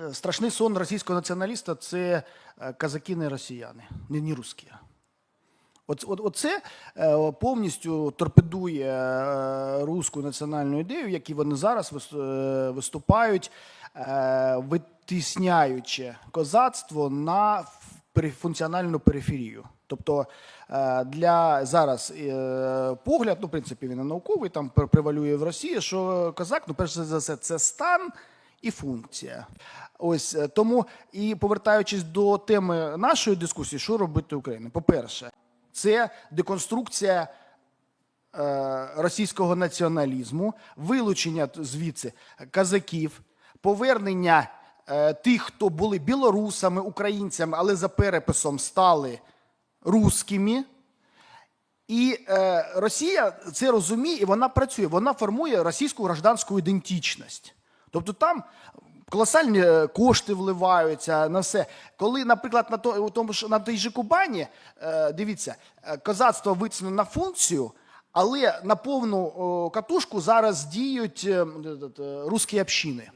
Е, Страшний сон російського націоналіста це е, казаки не росіяни, не, не русські. От, от, оце е, повністю торпедує руську національну ідею, які вони зараз виступають, витісняючи козацтво на функціональну периферію. Тобто для зараз погляд, ну, в принципі, він і науковий, там превалює в Росії, що козак, ну, перш за все, це стан і функція. Ось е, тому і повертаючись до теми нашої дискусії, що робити Україні? По-перше, це деконструкція е, російського націоналізму, вилучення звідси казаків, повернення е, тих, хто були білорусами, українцями, але за переписом стали русскими. І Росія це розуміє, і вона працює. Вона формує російську гражданську ідентичність. Тобто там колосальні е, кошти вливаються на все. Коли, наприклад, на, то, тому ж на тій же Кубані, е, дивіться, е, козацтво вицінено на функцію, але на повну катушку зараз діють русські общини.